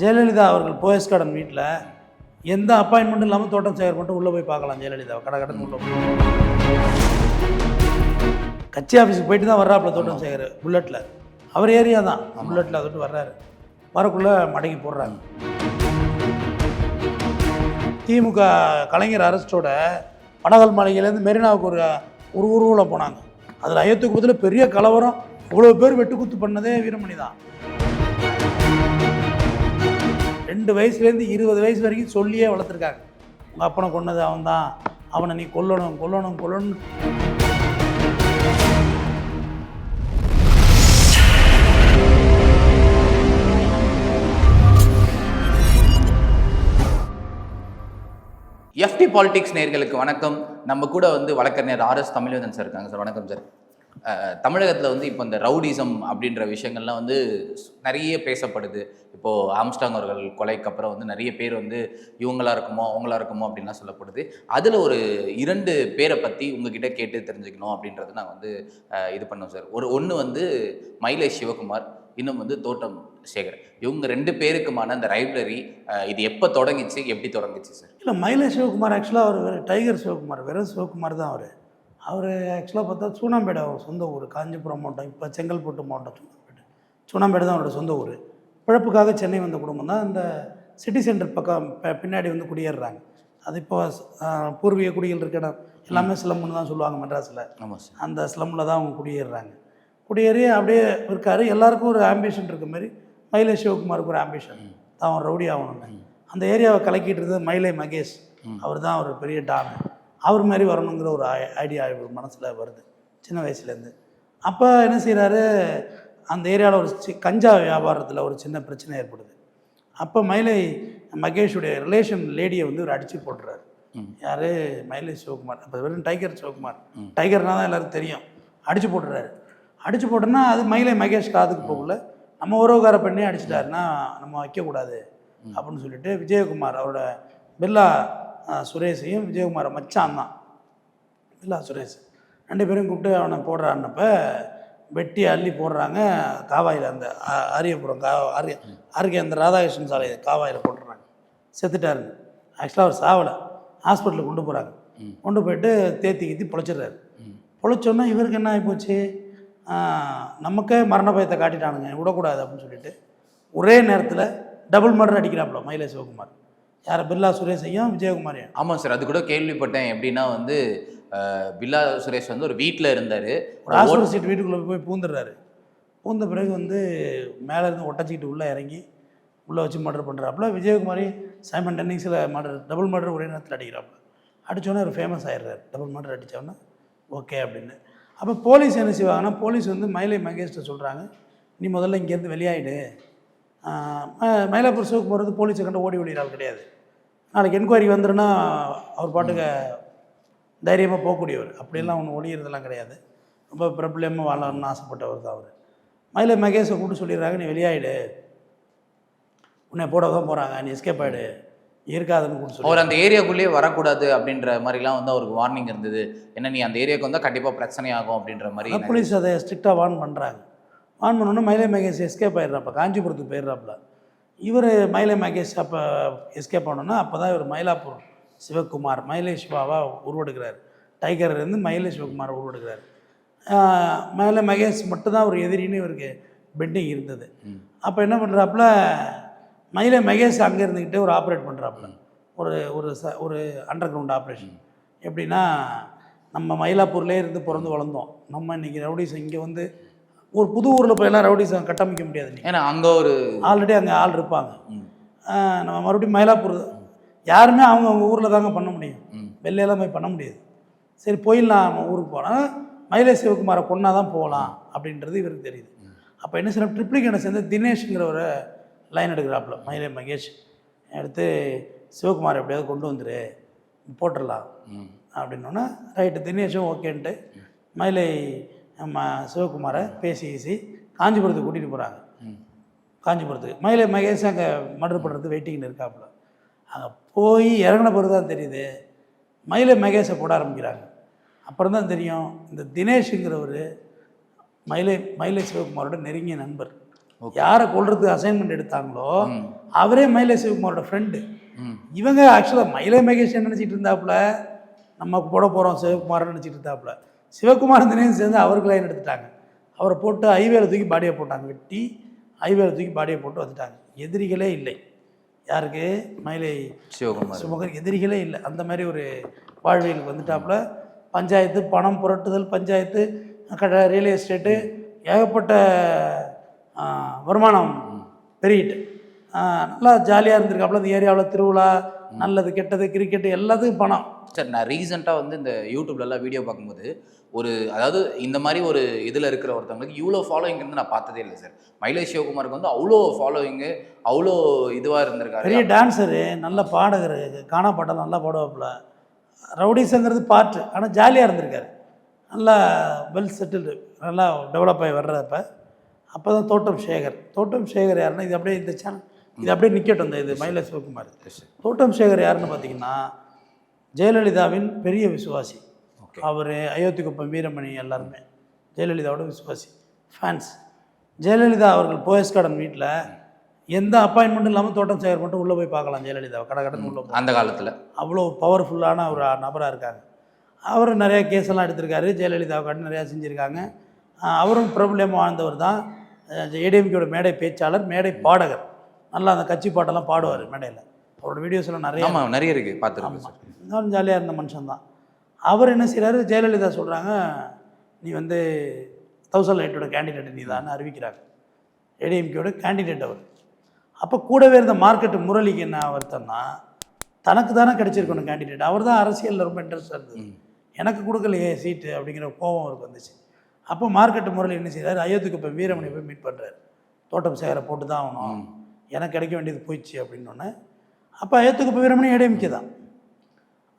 ஜெயலலிதா அவர்கள் போயஸ் கார்டன் வீட்டில் எந்த அப்பாயின்மெண்ட்டும் இல்லாமல் தோட்டம் சேகர் மட்டும் உள்ளே போய் பார்க்கலாம் ஜெயலலிதா. கடை கடன் உள்ள போய். கட்சி ஆஃபீஸுக்கு போயிட்டு தான் வர்றாப்புல தோட்டம் சேகர் புல்லட்டில் அவர் ஏரியா தான். புல்லட்டில் வந்துட்டு வர்றாரு. வரக்குள்ளே மடக்கி போடுறாங்க திமுக கலைஞர் அரஸ்டோட பனகல் மாளிகையிலேருந்து மெரினாவுக்கு ஒரு ஒரு ஊர்வலம் போனாங்க. அதில் ஐயத்துக்கு பதில் பெரிய கலவரம். இவ்வளோ பேர் வெட்டுக்குத்து பண்ணதே வீரமணி தான். ரெண்டு வயசுலேருந்து இருபது வயசு வரைக்கும் சொல்லியே வளர்த்துருக்காங்க. உங்கள் அப்பனை கொன்னது அவன் தான் அவனை நீ கொல்லணும் கொல்லணும் கொல்லணும். எஃப்டி பாலிடிக்ஸ் நேர்களுக்கு வணக்கம். நம்ம கூட வந்து வழக்கறிஞர் ஆர்எஸ் தமிழ்வேந்தன் சார் இருக்காங்க சார். வணக்கம் சார். தமிழகத்தில் வந்து இப்போ இந்த ரவுடிசம் அப்படின்ற விஷயங்கள்லாம் வந்து நிறைய பேசப்படுது. இப்போது ஆம்ஸ்டாங் அவர்கள் கொலைக்கு அப்புறம் வந்து நிறைய பேர் வந்து இவங்களா இருக்குமோ அவங்களா இருக்குமோ அப்படின்லாம் சொல்லப்படுது. அதில் ஒரு இரண்டு பேரை பற்றி உங்ககிட்ட கேட்டு தெரிஞ்சுக்கணும் அப்படின்றது நான் வந்து இது பண்ணோம் சார். ஒரு ஒன்று வந்து மயிலேஷ் சிவகுமார் இன்னும் வந்து தோட்டம் சேகர். இவங்க ரெண்டு பேருக்குமான அந்த ரைப்ரரி இது எப்போ தொடங்கிச்சு எப்படி தொடங்கிச்சு சார்? இல்லை மயிலேஷ் சிவகுமார் ஆக்சுவலாக அவர் வேறு டைகர் சிவகுமார் வெறும் சிவகுமார் தான் அவர். அவர் ஆக்சுவலாக பார்த்தா சூனாம்பேடு அவர் சொந்த ஊர். காஞ்சிபுரம் மாவட்டம். இப்போ செங்கல்பட்டு மாவட்டம் சூனாம்பேடு சூனாம்பேடு தான் அவரோட சொந்த ஊர். பிழப்புக்காக சென்னை வந்த குடும்பம் தான் இந்த சிட்டி சென்டர் பக்கம் பின்னாடி வந்து குடியேறுறாங்க. அது இப்போ பூர்வீக குடிகள் இருக்க இடம். எல்லாமே சிலம்புன்னு தான் சொல்லுவாங்க மெட்ராஸில். ஆமாம் சார். அந்த ஸ்லம்மில் தான் அவங்க குடியேறுறாங்க. குடியேறி அப்படியே இருக்காரு. எல்லாருக்கும் ஒரு ஆம்பிஷன் இருக்க மாதிரி மயிலை சிவகுமாருக்கு ஒரு ஆம்பிஷன் தான் அவன் ரவுடி ஆகணும்னு. அந்த ஏரியாவை கலக்கிட்டு இருந்தது மயிலை மகேஷ். அவர் தான் ஒரு பெரிய டான். அவர் மாதிரி வரணுங்கிற ஒரு ஐடியா இவர் மனசில் வருது சின்ன வயசுலேருந்து. அப்போ என்ன செய்கிறாரு அந்த ஏரியாவில் ஒரு சி கஞ்சா வியாபாரத்தில் ஒரு சின்ன பிரச்சனை ஏற்படுது. அப்போ மயிலை மகேஷுடைய ரிலேஷன் லேடியை வந்து ஒரு அடித்து போட்டுறாரு. யார்? மயிலை சிவகுமார். அப்போ வெறும் டைகர் சிவகுமார். டைகர்னா தான் எல்லாருக்கும் தெரியும். அடித்து போட்டுறாரு. அடித்து போட்டோன்னா அது மயிலை மகேஷ் காதுக்கு போகல. நம்ம உறவுக்கார பெண்ணே அடிச்சிட்டாருன்னா நம்ம வைக்கக்கூடாது அப்படின்னு சொல்லிட்டு விஜயகுமார் அவரோட பில்லா அஹ், சுரேஷையும் விஜயகுமாரை மச்சான் தான். பில்லா சுரேஷ் ரெண்டு பேரும் கூப்பிட்டு அவனை போடுறான்னப்ப வெட்டி அள்ளி போடுறாங்க காவாயில் அந்த அரியபுரம் கா அரிய அருகே அந்த ராதாகிருஷ்ணன் சாலை காவாயில் போட்டுறாங்க. செத்துட்டாரு. ஆக்சுவலாக அவர் சாவலை. ஹாஸ்பிட்டலுக்கு கொண்டு போகிறாங்க கொண்டு போயிட்டு தேத்தி கீத்தி பொழைச்சிடுறாரு. பொழைச்சோன்னா இவருக்கு என்ன ஆகிப்போச்சு நமக்கே மரண பயத்தை காட்டிட்டானுங்க. விடக்கூடாது அப்படின்னு சொல்லிட்டு ஒரே நேரத்தில் டபுள் மர்டர் அடிக்கிறாப்புல மயிலை சிவகுமார். யார் பிர்லா சுரேஷையும் விஜயகுமாரையும் ஆமாம் சார் அது கூட கேள்விப்பட்டேன். எப்படின்னா வந்து பில்லா சுரேஷ் வந்து ஒரு வீட்டில் இருந்தார். ஒரு சீட் வீட்டுக்குள்ளே போய் பூந்துடுறாரு. பூந்த பிறகு வந்து மேலே இருந்து ஒட்டச்சிக்கிட்டு உள்ளே இறங்கி உள்ளே வச்சு மர்டர் பண்ணுறாப்புல விஜயகுமாரி சைமன் டென்னிங்ஸில் மர்டர் டபுள் மர்டர் ஒரே நேரத்தில் அடிக்கிறாப்புல. அடித்தோன்னே ஒரு ஃபேமஸ் ஆயிடுறாரு. டபுள் மர்டர் அடித்தோன்னே ஓகே அப்படின்னு. அப்போ போலீஸ் என்ன செய்வாங்கன்னா போலீஸ் வந்து மயிலை மகேஷ்ட சொல்கிறாங்க நீ முதல்ல இங்கேருந்து வெளியாயிடு. மயிலாப்பூர் சிவகுமார் வந்து போலீஸை கண்டு ஓடி ஒளிகிறாள் கிடையாது. நாளைக்கு என்கொயரி வந்துருன்னா அவர் பாட்டுக்கு தைரியமாக போகக்கூடியவர். அப்படியெல்லாம் ஒன்று ஒளியறதெல்லாம் கிடையாது. ரொம்ப பிரபலமாக வாழணும்னு ஆசைப்பட்டவர் தான் அவர். மயிலை மகேஷை கூப்பிட்டு சொல்லிடுறாங்க நீ வெளியாயிடு. உன்னை போட தான் போகிறாங்க நீ எஸ்கேப் ஆகிடு இருக்காதுன்னு சொல்லி அவர் அந்த ஏரியாக்குள்ளேயே வரக்கூடாது அப்படின்ற மாதிரிலாம் வந்து அவருக்கு வார்னிங் இருந்தது. என்ன நீ அந்த ஏரியாவுக்கு வந்தால் கண்டிப்பாக பிரச்சனை ஆகும் அப்படின்ற மாதிரி போலீஸ் அதை ஸ்ட்ரிக்டாக வார்ன் பண்ணுறாங்க வார்ன் பண்ணோன்னே மயிலை மகேஷ் எஸ்கேப் ஆயிடுறாப்ப காஞ்சிபுரத்துக்கு போயிடுறாப்புல. இவர் மயிலை மகேஷ் அப்போ எஸ்கேப் ஆனோன்னா அப்போ தான் இவர் மயிலாப்பூர் சிவகுமார் மயிலை சிவாவா உருவெடுக்கிறார். டைகர் இருந்து மயிலை சிவகுமார் உருவெடுக்கிறார். மயிலை மகேஷ் மட்டும்தான் ஒரு எதிரின்னு இவருக்கு பெண்டிங் இருந்தது. அப்போ என்ன பண்ணுறாப்புல மயிலை மகேஷ் அங்கே இருந்துக்கிட்டே ஒரு ஆப்ரேட் பண்ணுறாப்புல ஒரு ஒரு ச ஒரு அண்டர் கிரவுண்ட் ஆப்ரேஷன் எப்படின்னா நம்ம மயிலாப்பூர்லேயே இருந்து பிறந்து வளர்ந்தோம். நம்ம இன்றைக்கி ரவுடிசம் இங்கே வந்து ஒரு புது ஊரில் போயெல்லாம் ரவுடிசம் கட்டமைக்க முடியாது நீ ஏன்னா அங்கே ஒரு ஆல்ரெடி அங்கே ஆள் இருப்பாங்க. நம்ம மறுபடியும் மயிலாப்பூர் யாருமே அவங்க அவங்க ஊரில் தாங்க பண்ண முடியும். ம், வெளியெல்லாம் போய் பண்ண முடியாது. சரி போயிடலாம் நம்ம ஊருக்கு போனால் மயிலை சிவகுமாரை கொண்டா தான் போகலாம் அப்படின்றது இவருக்கு தெரியுது. அப்போ என்ன செய்யணும் ட்ரிப்ளிகேனை சேர்ந்து தினேஷ்ங்கிற ஒரு லைன் எடுக்கிறாப்புல மயிலை மகேஷ். எடுத்து சிவகுமார் எப்படியாவது கொண்டு வந்துரு போட்டுடலாம். அப்படின்னோன்னா ரைட்டு தினேஷும் ஓகேன்ட்டு மயிலை நம்ம சிவகுமாரை பேசி பேசி காஞ்சிபுரத்துக்கு கூட்டிகிட்டு போகிறாங்க. காஞ்சிபுரத்துக்கு. மயிலை மகேஷ் அங்கே மர்டர் பண்ணுறது வெயிட்டிங்கில் இருக்காப்புல. அங்கே போய் இறங்கின பிறகு தான் தெரியுது மயிலை மகேஷை போட ஆரம்பிக்கிறாங்க. அப்புறம் தான் தெரியும் இந்த தினேஷுங்கிறவர் மயிலை மயிலை சிவகுமாரோட நெருங்கிய நண்பர். யாரை கொல்றதுக்கு அசைன்மெண்ட் எடுத்தாங்களோ அவரே மயிலை சிவகுமாரோட ஃப்ரெண்டு இவங்க ஆக்சுவலாக மயிலை மகேஷ் என்ன நினச்சிட்டு இருந்தாப்புல நம்ம போட போகிறோம் சிவகுமார்னு நினச்சிட்டு இருந்தாப்புல. சிவகுமார் தினையும் சேர்ந்து அவருக்கு லைன் எடுத்துட்டாங்க? அவரை போட்டு ஐவேல தூக்கி பாடியை போட்டாங்க. வெட்டி ஐவேல தூக்கி பாடியை போட்டு வந்துட்டாங்க. எதிரிகளே இல்லை. யாருக்கு? மயிலை சிவகுமார். சுமகர் எதிரிகளே இல்லை. அந்த மாதிரி ஒரு வாழ்வியலுக்கு வந்துட்டாப்புல. பஞ்சாயத்து பணம் புரட்டுதல் பஞ்சாயத்து கட ரியல் எஸ்டேட்டு ஏகப்பட்ட வருமானம் பெருகிட்டு. நல்லா ஜாலியாக இருந்திருக்காப்புல. அந்த ஏரியாவில் திருவிழா நல்லது கெட்டது கிரிக்கெட்டு எல்லாத்துக்கும் பணம். சார் நான் ரீசெண்டாக வந்து இந்த யூடியூப்லலாம் வீடியோ பார்க்கும்போது ஒரு அதாவது இந்த மாதிரி ஒரு இதில் இருக்கிற ஒருத்தவங்களுக்கு இவ்வளோ ஃபாலோயிங் இருந்து நான் பார்த்ததே இல்லை சார். மயிலை சிவகுமாருக்கு வந்து அவ்வளோ ஃபாலோயிங்கு அவ்வளோ இதுவாக இருந்திருக்காரு. பெரிய டான்ஸரு நல்ல பாடகர் காணா பாட்டம் நல்லா பாடுவாப்புல. ரவுடிஸுங்கிறது பாட்டு ஆனால் ஜாலியாக இருந்திருக்காரு. நல்லா வெல் செட்டில்டு நல்லா டெவலப் ஆகி வர்றப்ப அப்போ தான் தோட்டம் சேகர். தோட்டம் சேகர் யாருன்னா இது அப்படியே இந்த சேனல் இது அப்படியே நிற்கட்டும் இந்த இது மயில சிவகுமார். தோட்டம் சேகர் யாருன்னு பார்த்தீங்கன்னா ஜெயலலிதாவின் பெரிய விசுவாசி. அவர் அயோத்தி குப்பம் வீரமணி எல்லாருமே. ஜெயலலிதாவோட விசுவாசி ஃபேன்ஸ் ஜெயலலிதா அவர்கள் போயஸ் கார்டன் வீட்டில் எந்த அப்பாயின்மெண்ட்டும் இல்லாமல் தோட்டம் சேகர் மட்டும் உள்ளே போய் பார்க்கலாம் ஜெயலலிதாவை கடை கடன் உள்ளே அந்த காலத்தில். அவ்வளோ பவர்ஃபுல்லான ஒரு நபராக இருக்காங்க அவர் நிறைய கேஸெல்லாம் எடுத்திருக்காரு. ஜெயலலிதாவுக்காண்டி நிறையா செஞ்சுருக்காங்க. அவரும் பிரபலம் வாழ்ந்தவர் தான் ஏடிஎம்கேயோட மேடை பேச்சாளர் மேடை பாடகர். நல்லா அந்த கட்சி பாட்டெல்லாம் பாடுவார் மேடையில். அவரோட வீடியோஸ்லாம் நிறைய நிறைய இருக்குது இன்னும் ஜாலியாக இருந்த மனுஷன்தான் அவர் என்ன செய்கிறாரு ஜெயலலிதா சொல்கிறாங்க நீ வந்து தௌசண்ட் லைட்டோட கேண்டிடேட் நீ தான் அறிவிக்கிறாங்க ஏடிஎம்கேயோட கேண்டிடேட் அவர். அப்போ கூடவே இருந்த மார்க்கெட்டு முரளிக்கு என்ன வருத்தம்னா தனக்கு தானே கிடச்சிருக்கணும் கேண்டிடேட் அவர் தான் அரசியலில் ரொம்ப இன்ட்ரெஸ்டாக இருந்தது. எனக்கு கொடுக்கலையே சீட்டு அப்படிங்கிற கோபம் அவருக்கு வந்துச்சு. அப்போ மார்க்கெட்டு முரளி என்ன செய்றாரு? அயோத்திக்கு இப்போ வீரமணி போய் மீட் பண்ணுறாரு தோட்டம் சேகரை போட்டு தான் ஆகணும். எனக்கு கிடைக்க வேண்டியது போயிடுச்சு அப்படின்னோடனே அப்போ இப்போ வீரமணி ஏடிஎம்கே தான்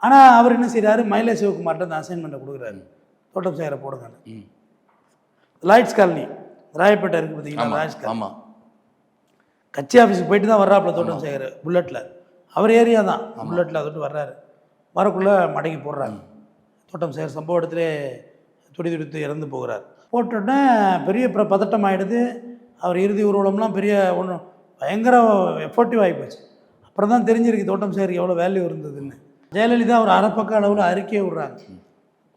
ஆனால் அவர் என்ன செய்கிறாரு மயிலை சிவகுமார்ட்ட அந்த அசைன்மெண்ட்டை கொடுக்குறாரு. தோட்டம் சேகரை போடுங்கன்னு. ம். Lloyds colony. ராயப்பேட்டை இருக்குது பார்த்தீங்களா ஆமாம் லாய்ட்ஸ் காலனி. கட்சி ஆஃபீஸுக்கு போயிட்டு தான் வர்றாப்புல தோட்டம் சேகர் புல்லட்டில் அவர் ஏரியா தான். புல்லட்டில் தொட்டு வர்றாரு. வரக்குள்ளே மடக்கி போடுறாங்க தோட்டம் சேகர் சம்பவ இடத்துல துடி துடித்து இறந்து போகிறார். போட்டோடனே பெரிய பிர பதட்டம் ஆகிடுது அவர் இறுதி ஊர்வலம்லாம் பெரிய ஒன்று பயங்கர எஃபர்ட்டிவ் ஆகி போச்சு. அப்புறம் தான் தெரிஞ்சிருக்கு தோட்டம் சேகருக்கு எவ்வளோ வேல்யூ இருந்ததுன்னு. ஜெயலலிதா ஒரு அரைப்பக்க அளவில் அறிக்கையை விடுறாங்க.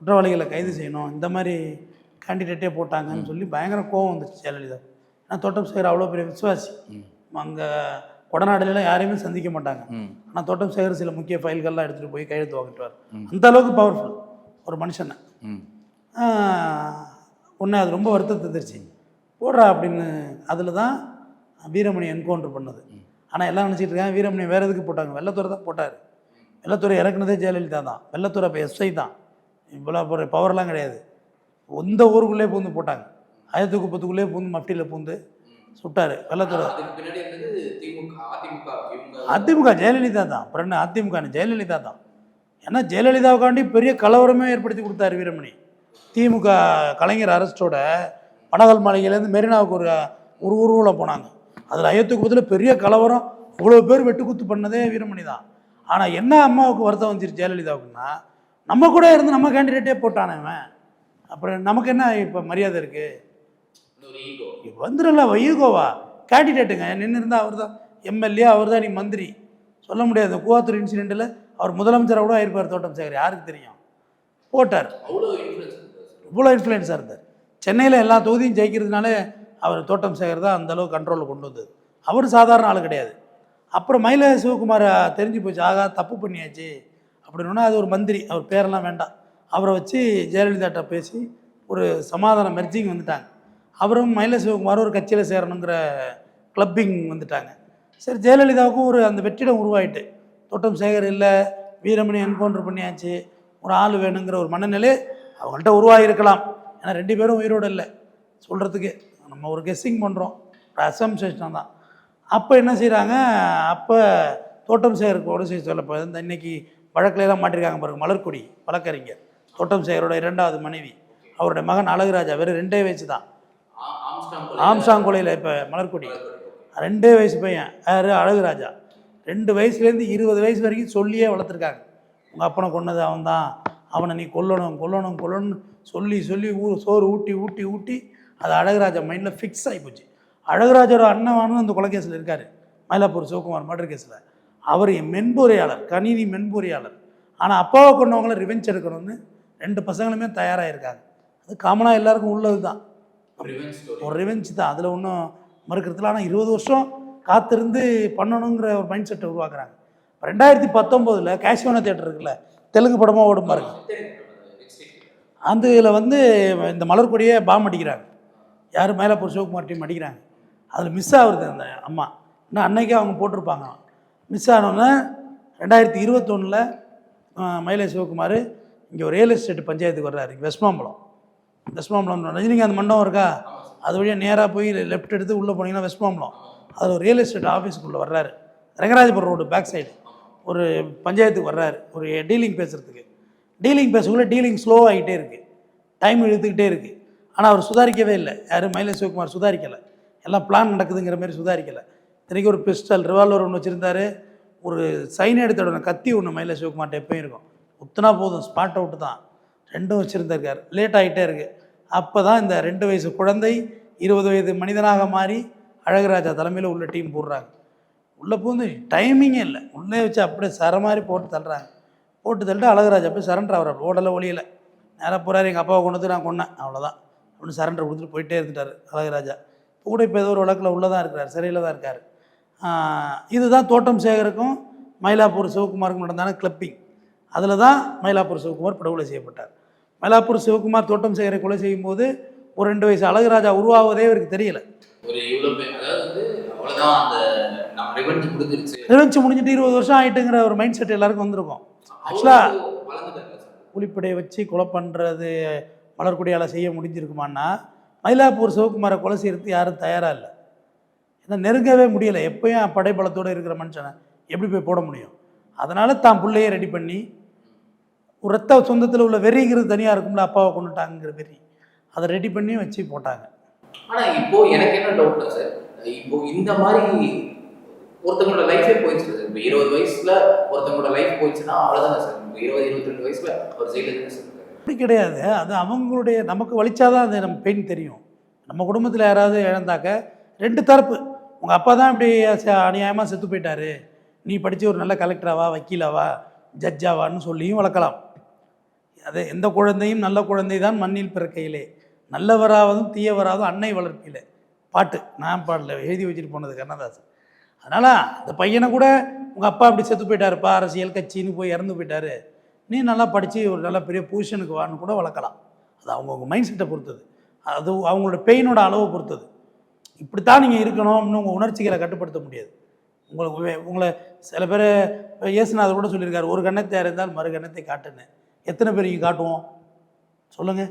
குற்றவாளிகளை கைது செய்யணும் இந்த மாதிரி கேண்டிடேட்டே போட்டாங்கன்னு சொல்லி பயங்கர கோவம் வந்துச்சு ஜெயலலிதா. ஏன்னா தோட்டம் சேகர் அவ்வளோ பெரிய விசுவாசி. அங்கே கொடநாடுலாம் யாரையுமே சந்திக்க மாட்டாங்க. ஆனால் தோட்டம் சேகர் சில முக்கிய ஃபைல்கள்லாம் எடுத்துகிட்டு போய் கையெழுத்து வாங்கிட்டுவார் அந்த அளவுக்கு பவர்ஃபுல் ஒரு மனுஷனை. ஒன்று அது ரொம்ப வருத்தத்தை தந்துருச்சு. போடுறா அப்படின்னு அதில் தான் வீரமணி என்கவுண்டர் பண்ணது. ஆனால் எல்லாம் நினச்சிட்டு இருக்காங்க வீரமணி வேறு எதுக்கு போட்டாங்க? வெள்ளத்துறை தான் போட்டார். வெள்ளத்துறை இறக்குனதே ஜெயலலிதா தான். வெள்ளத்துறை இப்போ எஸ்ஐ தான். இவ்வளோ ஒரு பவர்லாம் கிடையாது. இந்த ஊருக்குள்ளே பூந்து போட்டாங்க. ஆயிரத்தி குப்பத்துக்குள்ளே பூந்து மஃப்டியில் பூந்து சுட்டார் வெள்ளத்துறை அதிமுக ஜெயலலிதா தான். அப்புறம் என்ன? அதிமுக ஜெயலலிதா தான். ஏன்னா ஜெயலலிதாவுக்காண்டி பெரிய கலவரமே ஏற்படுத்தி கொடுத்தாரு வீரமணி. திமுக கலைஞர் அரஸ்டோட பனகல் மாளிகையிலேருந்து மெரினாவுக்கு ஒரு ஒரு ஊர்வலம் போனாங்க. அதில் அயோத்திக்கு பதில் பெரிய கலவரம். இவ்வளோ பேர் வெட்டுக்குத்து பண்ணதே வீரமணி தான். ஆனால் என்ன அம்மாவுக்கு வருத்தம் வந்துருச்சு ஜெயலலிதாவுக்குன்னா நம்ம கூட இருந்து நம்ம கேண்டிடேட்டே போட்டானே அப்புறம் நமக்கு என்ன இப்போ மரியாதை இருக்குது வந்துடும்ல வைகோவா கேண்டிடேட்டுங்க நின்று இருந்தால் அவர் தான் எம்எல்ஏ அவர் தான் நீ மந்திரி. சொல்ல முடியாது. கூவாத்தூர் இன்சிடெண்ட்டில் அவர் முதலமைச்சராக கூட ஆயிருப்பார் தோட்டம் சேகர் யாருக்கு தெரியும்? போட்டார். இவ்வளோ இன்ஃப்ளூயன்ஸாக இருந்தார். சென்னையில் எல்லா தொகுதியும் ஜெயிக்கிறதுனால அவர் தோட்டம் சேகர் தான் அந்தளவுக்கு கண்ட்ரோலில் கொண்டு வந்தது. அவர் சாதாரண ஆள் கிடையாது. அப்புறம் மயில சிவகுமார் தெரிஞ்சு போச்சு ஆகா தப்பு பண்ணியாச்சு. அப்படின்னா அது ஒரு மந்திரி அவர் பேரெல்லாம் வேண்டாம். அவரை வச்சு ஜெயலலிதாட்ட பேசி ஒரு சமாதான மெர்ஜிங் வந்துட்டாங்க. அவரும் மயில சிவகுமார் ஒரு கட்சியில் சேரணுங்கிற கிளப்பிங் வந்துட்டாங்க. சரி ஜெயலலிதாவுக்கும் ஒரு அந்த வெற்றிடம் உருவாயிட்டு தோட்டம் சேகர் இல்லை வீரமணி என்கவுண்டர் பண்ணியாச்சு ஒரு ஆள் வேணுங்கிற ஒரு மனநிலை அவங்கள்ட்ட உருவாகியிருக்கலாம் ஏன்னா ரெண்டு பேரும் உயிரோடு இல்லை சொல்கிறதுக்கு நம்ம ஒரு கெஸ்ஸிங் பண்ணுறோம் ஒரு அசம்சேஷன் தான். அப்போ என்ன செய்கிறாங்க அப்போ தோட்டம் சேகருக்கு செய்ய சொல்லப்போ இந்த இன்றைக்கி வழக்கிலலாம் மாட்டிருக்காங்க பாருங்கள் மலர்கொடி வழக்கறிஞர். தோட்டம் சேகரோட இரண்டாவது மனைவி. அவருடைய மகன் அழகுராஜா. வெறும் ரெண்டே வயசு தான். ஆம்சாங் கொலையில் இப்போ மலர்கொடி. ரெண்டே வயசு பையன். யார்? அழகுராஜா. ரெண்டு வயசுலேருந்து இருபது வயசு வரைக்கும் சொல்லியே வளர்த்துருக்காங்க. உங்கள் அப்பனை கொன்னது அவன் தான் அவனை நீ கொல்லணும் கொல்லணும் கொல்லணும்னு சொல்லி சொல்லி ஊ சோறு ஊட்டி ஊட்டி ஊட்டி அது அழகுராஜா மைண்டில் ஃபிக்ஸ் ஆகி போச்சு. அழகராஜோட அண்ணவானும் அந்த கொலைகேஸில் இருக்கார். மயிலாப்பூர் சிவகுமார் மர்டர் கேஸில் அவர் என் மென்பொறியாளர் கணினி மென்பொறியாளர். ஆனால் அப்பாவை கொண்டவங்கள ரிவெஞ்ச் எடுக்கணும்னு ரெண்டு பசங்களுமே தயாராக இருக்காங்க அது காமனாக எல்லாருக்கும் உள்ளது தான் ஒரு ரிவெஞ்ச் தான். அதில் ஒன்றும் மறுக்கிறதுல ஆனால் இருபது வருஷம் காத்திருந்து பண்ணணுங்கிற ஒரு மைண்ட் செட்டை உருவாக்குறாங்க. ரெண்டாயிரத்தி பத்தொம்போதில் காஷ்வானா தேட்டர் இருக்குல்ல தெலுங்கு படமாக ஓடும் பாருங்க. அந்த இதில் வந்து இந்த மலர்கொடியே பாம் அடிக்கிறாங்க. யார் மயிலாப்பூர் சிவகுமார் டீம் அடிக்கிறாங்க. அதில் மிஸ் ஆகுறது அந்த அம்மா. இன்னும் அன்னைக்கே அவங்க போட்டிருப்பாங்க மிஸ் ஆனோன்னே ரெண்டாயிரத்தி இருபத்தொன்னில் மயிலை சிவகுமார் இங்கே ஒரு ரியல் எஸ்டேட் பஞ்சாயத்துக்கு வர்றாரு. இங்க வெஸ்மாம்பலம். வெஸ்மாம்பலம் ரஜினிகாந்த் மண்டபம் இருக்கா? அது வழியாக நேராக போய் லெஃப்ட் எடுத்து உள்ளே போனீங்கன்னா வெஸ்மாம்பலம். அதில் ஒரு ரியல் எஸ்டேட் ஆஃபீஸுக்குள்ளே வர்றாரு. ரங்கராஜபுரம் ரோடு பேக் சைடு ஒரு பஞ்சாயத்துக்கு வர்றாரு. ஒரு டீலிங் பேசுகிறதுக்கு டீலிங் பேசக்குள்ளே டீலிங் ஸ்லோ ஆகிட்டே இருக்குது டைம் இழுத்துக்கிட்டே இருக்குது ஆனால் அவர் சுதாரிக்கவே இல்லை. யார் மயிலை சிவகுமார் சுதாரிக்கலை. எல்லாம் பிளான் நடக்குதுங்கிற மாதிரி சுதாரிக்கலை. இன்றைக்கி ஒரு பிஸ்டல் ரிவால்வர் ஒன்று வச்சுருந்தார். ஒரு சைனைடு தடவை கத்தி ஒன்று மயிலை சிவகுமார்ட்ட எப்பயும் இருக்கும். உத்தனா போதும் ஸ்பாட் அவுட்டு தான். ரெண்டும் வச்சுருந்துருக்கார். லேட் ஆகிட்டே இருக்குது அப்போ தான் இந்த ரெண்டு வயசு குழந்தை இருபது வயது மனிதனாக மாறி அழகராஜா தலைமையில் உள்ள டீம் போடுறாங்க. உள்ளே பூந்து டைமிங்கே இல்லை. உள்ளே வச்சு அப்படியே சர மாதிரி போட்டு தள்ளுறாங்க. போட்டு தள்ளிட்டு அழகராஜா போய் சரண்டர் ஆகிறார் ஓடலை ஒளியலை. நேராக போகிறாரு எங்கள் அப்பாவை கொண்டு வந்து நான் கொன்னேன். அவ்வளோதான் அப்படின்னு சரண்டர் கொடுத்துட்டு போயிட்டே இருந்துட்டார் அழகராஜா. இப்போ கூட இப்போ ஏதோ ஒரு வழக்கில் உள்ளே தான் இருக்கிறார் சிறையில் தான் இருக்கார். இதுதான் தோட்டம் சேகருக்கும் மயிலாப்பூர் சிவகுமாருக்கும் நடந்தான கிளப்பிங் அதில் தான் மயிலாப்பூர் சிவகுமார் படுகொலை செய்யப்பட்டார். மயிலாப்பூர் சிவகுமார் தோட்டம் சேகரை கொலை செய்யும்போது ஒரு ரெண்டு வயசு அழகுராஜா உருவாவதே இவருக்கு தெரியல. ரிவெஞ்ச் முடிஞ்சிட்டு இருபது வருஷம் ஆயிட்டுங்கிற ஒரு மைண்ட் செட் எல்லாருக்கும் வந்திருக்கும். ஆக்சுவலாக புலிப்படையை வச்சு கொலை பண்ணுறது மலர்கொடியால் செய்ய முடிஞ்சிருக்குமான்னா மயிலாப்பூர் சிவகுமாரை கொலை செய்யறதுக்கு யாரும் தயாராக இல்லை. ஏன்னா நெருங்கவே முடியலை. எப்பயும் படைபலத்தோடு இருக்கிற மனுஷனை எப்படி போய் போட முடியும்? அதனால் தான் பிள்ளையே ரெடி பண்ணி ஒரு ரத்த சொந்தத்தில் உள்ள வெறிங்கிறது தனியாக இருக்கும்ல அப்பாவை கொண்டுட்டாங்கிற வெறி அதை ரெடி பண்ணி வச்சு போட்டாங்க. ஆனால் இப்போ எனக்கு என்ன டவுட்னா சார் இப்போ இந்த மாதிரி ஒருத்தங்களோட லைஃபே போயிடுச்சு சார் இப்போ இருபது வயசுல ஒருத்தங்களோட லைஃப் போயிடுச்சுன்னா அவ்வளோதானே சார் இப்போ இருபது இருபத்தி ரெண்டு வயசுல ஒரு ஜெயில சார் அப்படி கிடையாது. அது அவங்களுடைய நமக்கு வலிச்சாதான் அது நம்ம பெயின் தெரியும். நம்ம குடும்பத்தில் யாராவது இழந்தாக்க ரெண்டு தரப்பு. உங்கள் அப்பா தான் இப்படி அநியாயமாக செத்து போயிட்டாரு. நீ படித்து ஒரு நல்ல கலெக்டராவா வக்கீலாவா ஜட்ஜாவான்னு சொல்லியும் வளர்க்கலாம். அது எந்த குழந்தையும் நல்ல குழந்தை தான் மண்ணில் பிறக்கையிலே. நல்லவராவதும் தீயவராவதும் அன்னை வளர்ப்பிலே. பாட்டு. நான் பாடல எழுதி வச்சுட்டு போனது கண்ணதாசன். அதனால் அந்த பையனை கூட உங்கள் அப்பா அப்படி செத்து போயிட்டாருப்பா அரசியல் கட்சின்னு போய் இறந்து போயிட்டாரு. நீ நல்லா படித்து ஒரு நல்ல பெரிய பொசிஷனுக்கு வான்னு கூட வளர்க்கலாம். அது அவங்கவுங்க மைண்ட் செட்டை பொறுத்தது. அது அவங்களோட பெயினோட அளவை பொறுத்தது. இப்படித்தான் நீங்கள் இருக்கணும்னு உங்கள் உணர்ச்சிகளை கட்டுப்படுத்த முடியாது. உங்களுக்கு உங்களை சில பேர் இயேசுநாதர் கூட சொல்லியிருக்காரு ஒரு கண்ணத்தை அறிந்தால் மறு கண்ணத்தை காட்டுன்னு. எத்தனை பேர் இங்கே காட்டுவோம்? சொல்லுங்கள்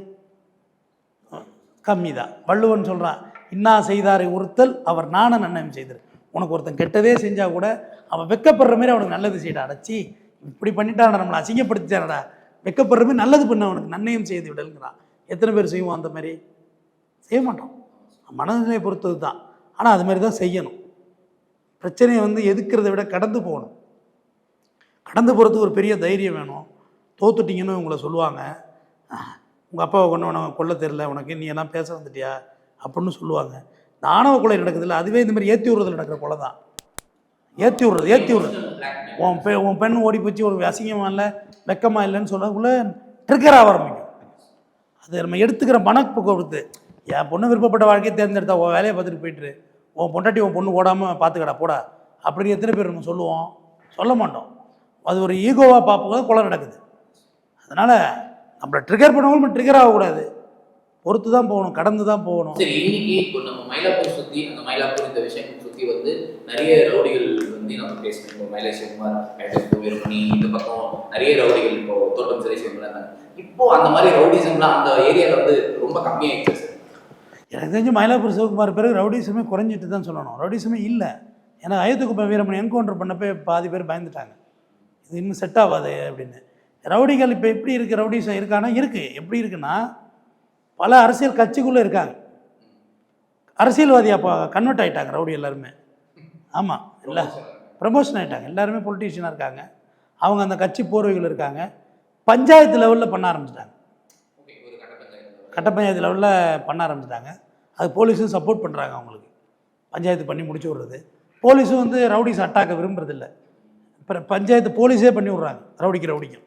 கம்மி தான் வள்ளுவன் சொல்கிறான் இன்னா செய்தாரை ஒருத்தல் அவர் நானும் நன்னம் செய்தார். உனக்கு ஒருத்தன் கெட்டதே செஞ்சால் கூட அவன் வெக்கப்படுற மாதிரி அவனுக்கு நல்லது செய்யடா அடைச்சி இப்படி பண்ணிட்டானடா நம்மளை அசிங்கப்படுத்திட்டானடா. வெக்கப்படுறமே மாதிரி நல்லது பண்ண அவனுக்கு. நன்மையும் செய்து விடலுங்கிறான். எத்தனை பேர் செய்வோம் அந்த மாதிரி? செய்ய மாட்டோம். மனநிலையை பொறுத்தது தான் ஆனால் அது மாதிரி தான் செய்யணும். பிரச்சனையை வந்து எதுக்கிறத விட கடந்து போகணும். கடந்து போகிறதுக்கு ஒரு பெரிய தைரியம் வேணும். தோத்துட்டிங்கன்னு உங்களை சொல்லுவாங்க. உங்கள் அப்பாவை கொண்டு உனக்கு கொல்ல தெரில உனக்கு நீ எல்லாம் பேச வந்துட்டியா? அப்படின்னு சொல்லுவாங்க. இந்த ஆணவ கொலை நடக்குதுல்ல அதுவே இந்த மாதிரி ஏற்றி விடுறதுல நடக்கிற கொலை தான் ஏற்றி விடுறது ஏற்றி விடுறது. உன் பெ உன் பெண் ஓடி போச்சு ஒரு அசிங்கமாக இல்லை வெக்கமாக இல்லைன்னு சொல்லக்குள்ளே ட்ரிக்கர் ஆக ஆரம்பிக்கும். அது நம்ம எடுத்துக்கிற மனப்பு கொடுத்து என் பொண்ணு விருப்பப்பட்ட வாழ்க்கையை தேர்ந்தெடுத்தா உன் வேலையை பார்த்துட்டு போயிட்டு உன் பொண்டாட்டி உன் பொண்ணு ஓடாமல் பார்த்துக்கடா போடா அப்படின்னு எத்தனை பேர் நம்ம சொல்லுவோம்? சொல்ல மாட்டோம். அது ஒரு ஈகோவாக பார்ப்போம் கொலை நடக்குது. அதனால் நம்மளை ட்ரிகர் பண்ணவங்களும் நம்ம ட்ரிகர் ஆகக்கூடாது. பொறுத்து தான் போகணும் கடந்து தான் போகணும். சரி இன்னைக்கு இப்போ நம்ம மயிலாப்பூர் சுத்தி அந்த மயிலாப்பூர் இந்த விஷயம் சுற்றி வந்து நிறைய ரவுடிகள் வந்து நம்ம பேசணும் இப்போ மயிலை சிவகுமார் வீரமணி இந்த பக்கம் நிறைய ரவுடிகள் இப்போ தோட்டம் சிறை சிவகுமார் இப்போ அந்த மாதிரி ரவுடிசம்லாம் அந்த ஏரியாவில் வந்து ரொம்ப கம்மியாயிடுச்சு சார். எனக்கு தெரிஞ்சு மயிலாப்பூர் சிவகுமார் பிறகு ரவுடிசமே குறைஞ்சிட்டு தான் சொல்லணும். ரவுடிசமே இல்லை. ஏன்னா அயோத்துக்குப்பம் வீரமணி என்கவுண்டர் பண்ணப்போ பாதி பேர் பயந்துட்டாங்க. இது இன்னும் செட் ஆகாது அப்படின்னு. ரவுடிகள் இப்போ எப்படி இருக்குது ரவுடிசம் இருக்கானா? இருக்குது எப்படி இருக்குன்னா பல அரசியல் கட்சிக்குள்ளே இருக்காங்க. அரசியல்வாதி அப்போ கன்வெர்ட் ஆகிட்டாங்க ரவுடி எல்லாருமே. ஆமாம் இல்லை ப்ரமோஷன் ஆகிட்டாங்க எல்லாருமே பொலிட்டீஷியனாக இருக்காங்க. அவங்க அந்த கட்சி போர்வைகள் இருக்காங்க. பஞ்சாயத்து லெவலில் பண்ண ஆரம்பிச்சிட்டாங்க. கட்ட பஞ்சாயத்து லெவலில் பண்ண ஆரம்பிச்சிட்டாங்க. அது போலீஸும் சப்போர்ட் பண்ணுறாங்க அவங்களுக்கு. பஞ்சாயத்து பண்ணி முடிச்சு விடுறது. போலீஸும் வந்து ரவுடிஸ் அட்டாக்க விரும்புறதில்ல. இப்போ பஞ்சாயத்து போலீஸே பண்ணி விட்றாங்க. ரவுடிக்கு ரவுடிக்கும்.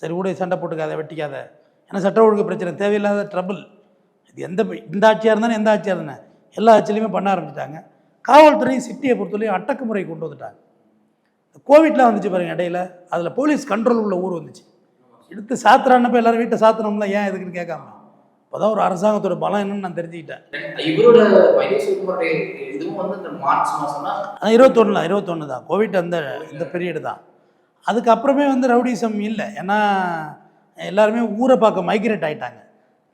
சரி கூட சண்டை போட்டுக்காத வெட்டிக்காத. ஏன்னா சட்ட ஒழுங்கு பிரச்சனை தேவையில்லாத ட்ரபிள் இது எந்த இந்த ஆட்சியாக இருந்தாலும் எந்த ஆட்சியாக இருந்தானே எல்லா ஆட்சியிலையுமே பண்ண ஆரம்பிச்சிட்டாங்க. காவல்துறையும் சிட்டியை பொறுத்தவரையும் அடக்குமுறை கொண்டு வந்துட்டாங்க. கோவிட்லாம் வந்துச்சு பாருங்க இடையில. அதில் போலீஸ் கண்ட்ரோல் உள்ள ஊர் வந்துச்சு. எடுத்து சாத்துறான்னப்ப எல்லாரும் வீட்டை சாத்துனோம்ல ஏன் எதுக்குன்னு கேட்காம? அப்போதான் ஒரு அரசாங்கத்தோட பலம் என்னன்னு நான் தெரிஞ்சுக்கிட்டேன். இவரோட மைலேஜ் சிவகுமாரோட இதுவும் வந்து இந்த மார்ச் மாசம் தான் அதான் இருபத்தொன்னு தான் இருபத்தொன்று தான் கோவிட் அந்த இந்த பீரியடு தான் அதுக்கப்புறமே வந்து ரவுடிசம் இல்லை. ஏன்னா எல்லாருமே ஊரை பார்க்க மைக்ரேட் ஆகிட்டாங்க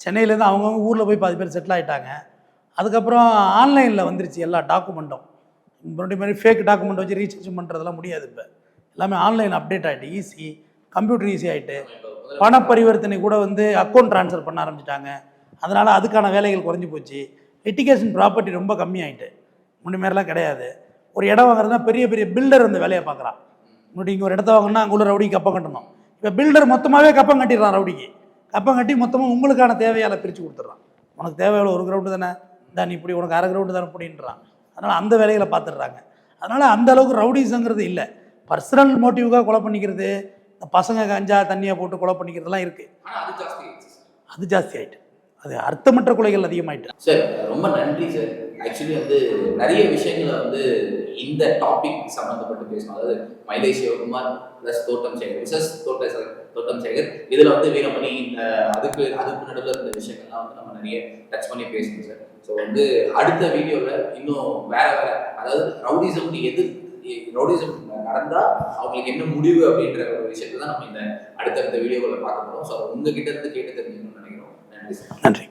சென்னையிலேருந்து அவங்கவுங்க ஊரில் போய் பாதி பேர் செட்டில் ஆகிட்டாங்க அதுக்கப்புறம் ஆன்லைனில் வந்துருச்சு எல்லா டாக்குமெண்ட்டும். முன்னாடி மாதிரி ஃபேக் டாக்குமெண்ட் வச்சு ரீசார்ஜ் பண்ணுறதெல்லாம் முடியாது இப்போ. எல்லாமே ஆன்லைன் அப்டேட் ஆகிட்டு ஈஸி கம்ப்யூட்டர் ஈஸி ஆகிட்டு பண பரிவர்த்தனை கூட வந்து அக்கௌண்ட் ட்ரான்ஸ்ஃபர் பண்ண ஆரம்பிச்சிட்டாங்க. அதனால் அதுக்கான வேலைகள் குறைஞ்சி போச்சு. எட்டிகேஷன் ப்ராப்பர்ட்டி ரொம்ப கம்மியாயிட்டு. முன்ன மாதிரிலாம் கிடையாது. ஒரு இடம் வாங்குறதுனா பெரிய பெரிய பில்டர் வந்து வேலையை பார்க்குறான். முன்னாடி இங்கே ஒரு இடத்த வாங்கினா அங்கே உள்ள ரவுடிக்கு கப்பம் கட்டணும். இப்போ பில்டர் மொத்தமாகவே கப்பம் கட்டிடுறான் ரவுடிக்கு. கப்பம் கட்டி மொத்தமாக உங்களுக்கான தேவையால் பிரித்து கொடுத்துட்றான். உனக்கு தேவையான ஒரு கிரவுண்டு தானே? தான் இப்படி உனக்கு அரை கிரவுண்டு தானே அப்படின்றான். அதனால் அந்த வேலைகளை பார்த்துடுறாங்க. அதனால் அந்த அளவுக்கு ரவுடிஸுங்கிறது இல்லை. பர்சனல் மோட்டிவ்காக கொலை பண்ணிக்கிறது இந்த பசங்க கஞ்சா தண்ணியை போட்டு கொலை பண்ணிக்கிறதுலாம் இருக்குது அது ஜாஸ்தி சார். அது ஜாஸ்தி ஆயிட்டு. அது அர்த்தமற்ற கொலைகள் அதிகமாயிட்டு. சார் ரொம்ப நன்றி சார். ஆக்சுவலி வந்து நிறைய விஷயங்களை வந்து இந்த டாபிக் சம்மந்தப்பட்டு பேசணும். அதாவது மயிலை சிவகுமார் ப்ளஸ் தோட்டம் சேகர் விசஸ் தோட்ட தோட்டம் சேகர். இதில் வந்து வீரமணி இந்த அதுக்கு அதுக்கு நடுவில் இருந்த விஷயங்கள்லாம் வந்து நம்ம நிறைய டச் பண்ணி பேசணும் சார் ஸோ வந்து அடுத்த வீடியோவில் இன்னும் வேற வேற அதாவது ரவுடிசம் எது ரவுடிசம் நடந்தால் அவங்களுக்கு என்ன முடிவு அப்படின்ற ஒரு விஷயத்தை தான் நம்ம இந்த அடுத்தடுத்த வீடியோவில் பார்க்க போகிறோம் ஸோ உங்ககிட்ட இருந்து கேட்டு தெரிஞ்சுக்கணும்னு நினைக்கிறோம். நன்றி சார் நன்றி.